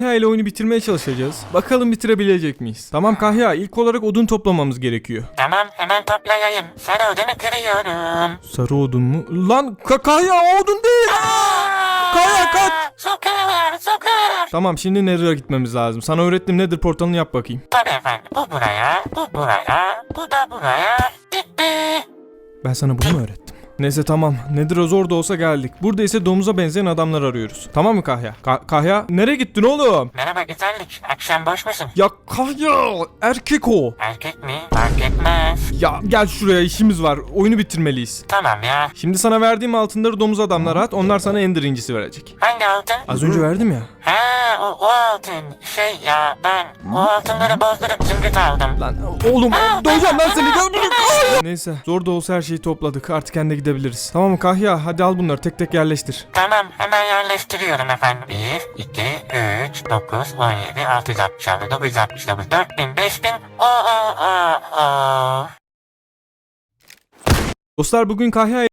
Kahya ile oyunu bitirmeye çalışacağız. Bakalım bitirebilecek miyiz? Tamam Kahya ilk olarak odun toplamamız gerekiyor. Tamam hemen toplayayım. Sarı odunu kırıyorum. Sarı odun mu? Lan Ka- Kahya o odun değil. Kaya, kaç! Sokar sokar. Tamam şimdi Nether'a gitmemiz lazım. Sana öğrettim Nether portalını yap bakayım. Tabii efendim. Bu buraya, bu buraya, bu da buraya. Gitti. Ben sana bunu mu öğrettim? Neyse tamam. Nether'a zor da olsa geldik. Burada ise domuza benzeyen adamlar arıyoruz. Tamam mı Kahya? Ka- Kahya nereye gittin oğlum? Merhaba güzellik. Akşam boş musun? Ya Kahya erkek o. Erkek mi? Fark etmez. Ya gel şuraya işimiz var. Oyunu bitirmeliyiz. Tamam ya. Şimdi sana verdiğim altınları domuz adamlara at. Onlar sana ender incisi verecek. Hangi altın? Az önce verdim ya. Ha o, o altın. Şey ya ben o altınları bozdurup zümrüt aldım. Lan oğlum doyacağım lan seni. Gel buraya. Neyse zor da olsa her şeyi topladık. Artık kendi gidebiliriz. Tamam mı Kahya? Hadi al bunları tek tek yerleştir. Tamam hemen yerleştiriyorum efendim. 1, 2, 3, 9, 17, 666, 969, 4000, 5000. Oo, oo, oo, oo. Dostlar bugün Kahya